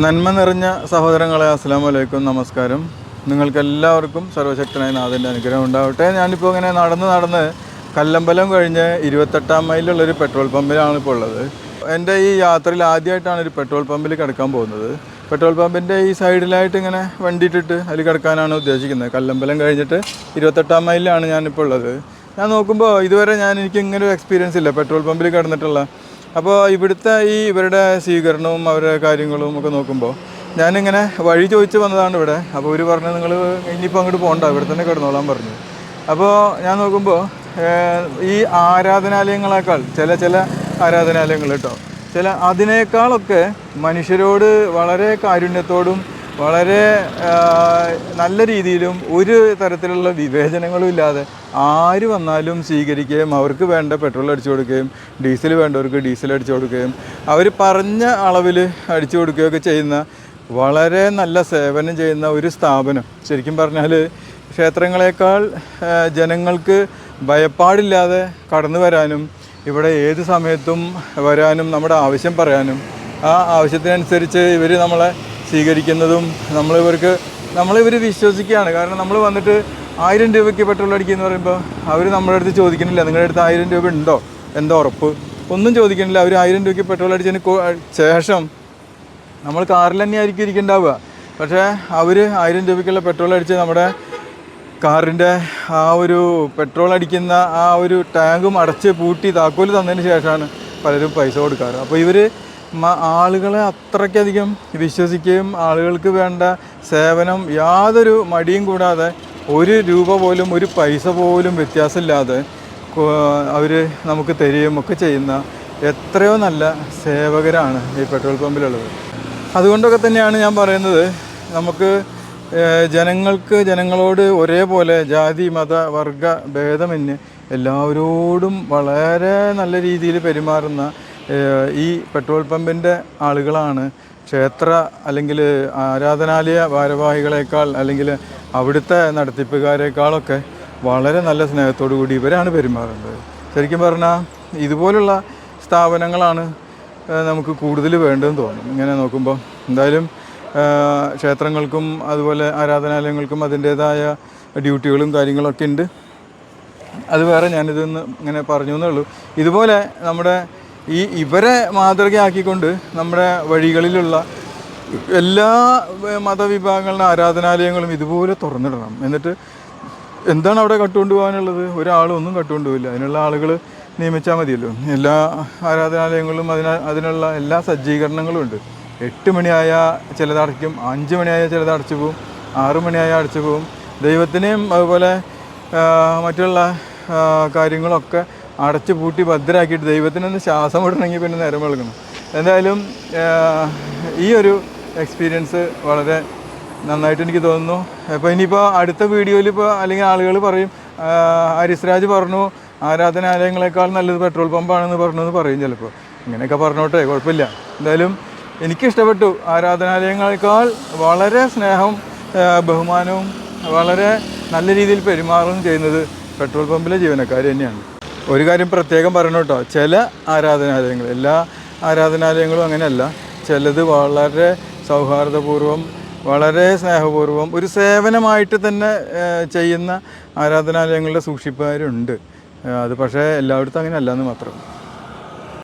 നന്മ നിറഞ്ഞ സഹോദരങ്ങളെ അസ്സാം വലൈക്കും നമസ്കാരം. നിങ്ങൾക്കെല്ലാവർക്കും സർവശക്തനായ നാഥന്റെ അനുഗ്രഹം ഉണ്ടാവട്ടെ. ഞാനിപ്പോൾ ഇങ്ങനെ നടന്ന് നടന്ന് കല്ലമ്പലം കഴിഞ്ഞ് ഇരുപത്തെട്ടാം മൈലുള്ളൊരു പെട്രോൾ പമ്പിലാണ് ഇപ്പോൾ ഉള്ളത്. എന്റെ ഈ യാത്രയിൽ ആദ്യമായിട്ടാണ് ഒരു പെട്രോൾ പമ്പിൽ കിടക്കാൻ പോകുന്നത്. പെട്രോൾ പമ്പിന്റെ ഈ സൈഡിലായിട്ട് ഇങ്ങനെ വണ്ടി ഇട്ടിട്ട് അതിൽ കിടക്കാനാണ് ഉദ്ദേശിക്കുന്നത്. കല്ലമ്പലം കഴിഞ്ഞിട്ട് ഇരുപത്തെട്ടാം മൈലിലാണ് ഞാനിപ്പോൾ ഉള്ളത്. ഞാൻ നോക്കുമ്പോൾ ഇതുവരെ ഞാൻ എനിക്ക് ഇങ്ങനെ ഒരു എക്സ്പീരിയൻസ് ഇല്ല. പെട്രോൾ പമ്പിൽ കിടന്നിട്ടുള്ള അപ്പോൾ ഇവിടുത്തെ ഈ ഇവരുടെ സ്വീകരണവും അവരുടെ കാര്യങ്ങളും ഒക്കെ നോക്കുമ്പോൾ ഞാനിങ്ങനെ വഴി ചോദിച്ച് വന്നതാണ് ഇവിടെ. അപ്പോൾ ഇവർ പറഞ്ഞു നിങ്ങൾ ഇനിയിപ്പോൾ അങ്ങോട്ട് പോകണ്ട ഇവിടെ തന്നെ കിടന്നോളാൻ പറഞ്ഞു. അപ്പോൾ ഞാൻ നോക്കുമ്പോൾ ഈ ആരാധനാലയങ്ങളെക്കാൾ ചില ചില ആരാധനാലയങ്ങൾ കേട്ടോ ചില അതിനേക്കാളൊക്കെ മനുഷ്യരോട് വളരെ കാരുണ്യത്തോടും വളരെ നല്ല രീതിയിലും ഒരു തരത്തിലുള്ള വിവേചനങ്ങളും ഇല്ലാതെ ആര് വന്നാലും സ്വീകരിക്കുകയും അവർക്ക് വേണ്ട പെട്രോൾ അടിച്ചു കൊടുക്കുകയും ഡീസൽ വേണ്ടവർക്ക് ഡീസൽ അടിച്ചു കൊടുക്കുകയും അവർ പറഞ്ഞ അളവിൽ അടിച്ചു കൊടുക്കുകയൊക്കെ ചെയ്യുന്ന വളരെ നല്ല സേവനം ചെയ്യുന്ന ഒരു സ്ഥാപനം. ശരിക്കും പറഞ്ഞാൽ ക്ഷേത്രങ്ങളെക്കാൾ ജനങ്ങൾക്ക് ഭയപ്പാടില്ലാതെ കടന്നു വരാനും ഇവിടെ ഏത് സമയത്തും വരാനും നമ്മുടെ ആവശ്യം പറയാനും ആ ആവശ്യത്തിനനുസരിച്ച് ഇവർ നമ്മളെ സ്വീകരിക്കുന്നതും നമ്മളിവർക്ക് നമ്മളിവർ വിശ്വസിക്കുകയാണ്. കാരണം നമ്മൾ വന്നിട്ട് ആയിരം രൂപയ്ക്ക് പെട്രോൾ അടിക്കുക എന്ന് പറയുമ്പോൾ അവർ നമ്മുടെ അടുത്ത് ചോദിക്കണില്ല നിങ്ങളുടെ അടുത്ത് ആയിരം രൂപ ഉണ്ടോ? എന്തോ ഉറപ്പ്? ഒന്നും ചോദിക്കണില്ല അവർ ആയിരം രൂപയ്ക്ക് പെട്രോൾ അടിച്ചതിന് ശേഷം നമ്മൾ കാറിൽ തന്നെ ആയിരിക്കും ഇരിക്കുന്നുണ്ടാവുക പക്ഷേ അവർ ആയിരം രൂപയ്ക്കുള്ള പെട്രോൾ അടിച്ച് നമ്മുടെ കാറിന്റെ ആ ഒരു പെട്രോൾ അടിക്കുന്ന ആ ഒരു ടാങ്കും അടച്ച് പൂട്ടി താക്കോൽ തന്നതിന് ശേഷമാണ് പലരും പൈസ കൊടുക്കാറ്. അപ്പോൾ ഇവർ ആളുകളെ അത്രയ്ക്കധികം വിശ്വസിക്കുകയും ആളുകൾക്ക് വേണ്ട സേവനം യാതൊരു മടിയും കൂടാതെ ഒരു രൂപ പോലും ഒരു പൈസ പോലും വ്യത്യാസമില്ലാതെ അവർ നമുക്ക് തരികയും ഒക്കെ ചെയ്യുന്ന എത്രയോ നല്ല സേവകരാണ് ഈ പെട്രോൾ പമ്പിലുള്ളത്. അതുകൊണ്ടൊക്കെ തന്നെയാണ് ഞാൻ പറയുന്നത്. നമുക്ക് ജനങ്ങൾക്ക് ജനങ്ങളോട് ഒരേപോലെ ജാതി മത വർഗ ഭേദമന്യേ എല്ലാവരോടും വളരെ നല്ല രീതിയിൽ പെരുമാറുന്ന ഈ പെട്രോൾ പമ്പിന്റെ ആളുകളാണ് ക്ഷേത്ര അല്ലെങ്കിൽ ആരാധനാലയ ഭാരവാഹികളെക്കാൾ അല്ലെങ്കിൽ അവിടുത്തെ നടത്തിപ്പുകാരെക്കാളൊക്കെ വളരെ നല്ല സ്നേഹത്തോടു കൂടി ഇവരാണ് പെരുമാറുന്നത്. ശരിക്കും പറഞ്ഞാൽ ഇതുപോലുള്ള സ്ഥാപനങ്ങളാണ് നമുക്ക് കൂടുതൽ വേണ്ടതെന്ന് തോന്നും. ഇങ്ങനെ നോക്കുമ്പോൾ എന്തായാലും ക്ഷേത്രങ്ങൾക്കും അതുപോലെ ആരാധനാലയങ്ങൾക്കും അതിന്റേതായ ഡ്യൂട്ടികളും കാര്യങ്ങളൊക്കെ ഉണ്ട്. അത് വേറെ ഞാനിതൊന്ന് ഇങ്ങനെ പറഞ്ഞു എന്നേ ഉള്ളൂ. ഇതുപോലെ നമ്മുടെ ഈ ഇവരെ മാതൃകയാക്കിക്കൊണ്ട് നമ്മുടെ വഴികളിലുള്ള എല്ലാ മതവിഭാഗങ്ങളുടെ ആരാധനാലയങ്ങളും ഇതുപോലെ തുറന്നിടണം. എന്നിട്ട് എന്താണ് അവിടെ കട്ടുകൊണ്ട് പോകാനുള്ളത് ഒരാളൊന്നും കട്ടുകൊണ്ട് പോയില്ല അതിനുള്ള ആളുകൾ നിയമിച്ചാൽ മതിയല്ലോ. എല്ലാ ആരാധനാലയങ്ങളും അതിന അതിനുള്ള എല്ലാ സജ്ജീകരണങ്ങളും ഉണ്ട്. എട്ട് മണിയായ ചിലതടയ്ക്കും അഞ്ച് മണിയായ ചിലത് അടച്ചു പോകും ആറ് മണിയായ അടച്ചു പോവും. ദൈവത്തിനെയും അതുപോലെ മറ്റുള്ള കാര്യങ്ങളൊക്കെ അടച്ചു പൂട്ടി ഭദ്രാക്കിയിട്ട് ദൈവത്തിനൊന്ന് ശ്വാസം വിടണമെങ്കിൽ പിന്നെ നേരം വെളുക്കണം. എന്തായാലും ഈ ഒരു എക്സ്പീരിയൻസ് വളരെ നന്നായിട്ട് എനിക്ക് തോന്നുന്നു. അപ്പോൾ ഇനിയിപ്പോൾ അടുത്ത വീഡിയോയിൽ ഇപ്പോൾ അല്ലെങ്കിൽ ആളുകൾ പറയും ഹരിസ്രാജ് പറഞ്ഞു ആരാധനാലയങ്ങളെക്കാൾ നല്ലത് പെട്രോൾ പമ്പാണെന്ന് പറഞ്ഞു എന്ന് പറയും ചിലപ്പോൾ ഇങ്ങനെയൊക്കെ പറഞ്ഞോട്ടെ കുഴപ്പമില്ല. എന്തായാലും എനിക്കിഷ്ടപ്പെട്ടു. ആരാധനാലയങ്ങളെക്കാൾ വളരെ സ്നേഹവും ബഹുമാനവും വളരെ നല്ല രീതിയിൽ പെരുമാറുകയും ചെയ്യുന്നത് പെട്രോൾ പമ്പിലെ ജീവനക്കാർ തന്നെയാണ്. ഒരു കാര്യം പ്രത്യേകം പറയണം കേട്ടോ. ചില ആരാധനാലയങ്ങൾ എല്ലാ ആരാധനാലയങ്ങളും അങ്ങനെയല്ല. ചിലത് വളരെ സൗഹാർദ്ദപൂർവം വളരെ സ്നേഹപൂർവം ഒരു സേവനമായിട്ട് തന്നെ ചെയ്യുന്ന ആരാധനാലയങ്ങളുടെ സൂക്ഷിപ്പുകാരുണ്ട്. അത് പക്ഷേ എല്ലായിടത്തും അങ്ങനെ അല്ല എന്ന് മാത്രം.